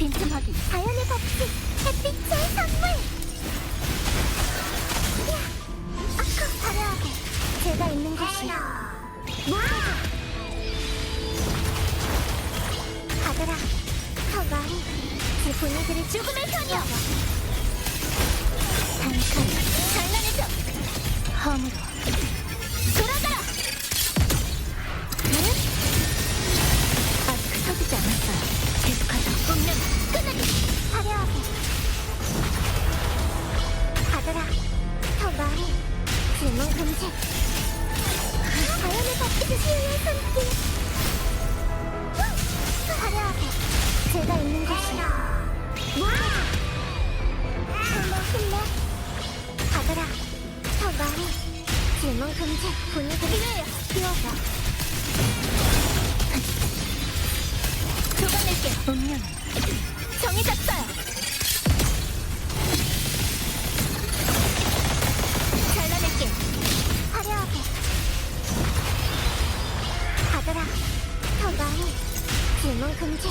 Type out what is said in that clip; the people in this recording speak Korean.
빈틈하기. 자연의 법칙. 햇빛의 선물. 야! 아까 화려하게. 제가 있는 곳이. 가더라. 더 많이. 제 분위기를 죽음의 편이여 단칼 장난해줘 허물로 더 많이 질문 금지 자연의 법칙을 시위의 손길 화려하게. 제가 있는 곳이. 정말 힘내 가더라. 더 많이 질문 금지 분위기를 띄워서 조각낼게 운명은 정해졌어요 더 많이 질문 금지